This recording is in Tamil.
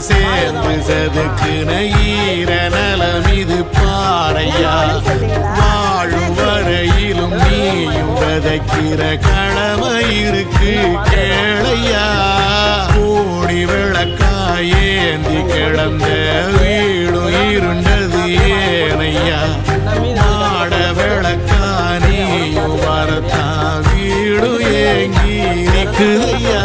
சேர்ந்து செதுக்குன ஈர நலம் இது பாறையா? வாழும் வரையிலும் நீயும் விதைக்கிற கடமை இருக்கு கேளையா? கூடி விளக்காயேந்தி கிடந்த வீடு இருண்டது ஏனையா? நாட விளக்கானியும் வரத்தான் வீடு ஏங்கி இருக்குதையா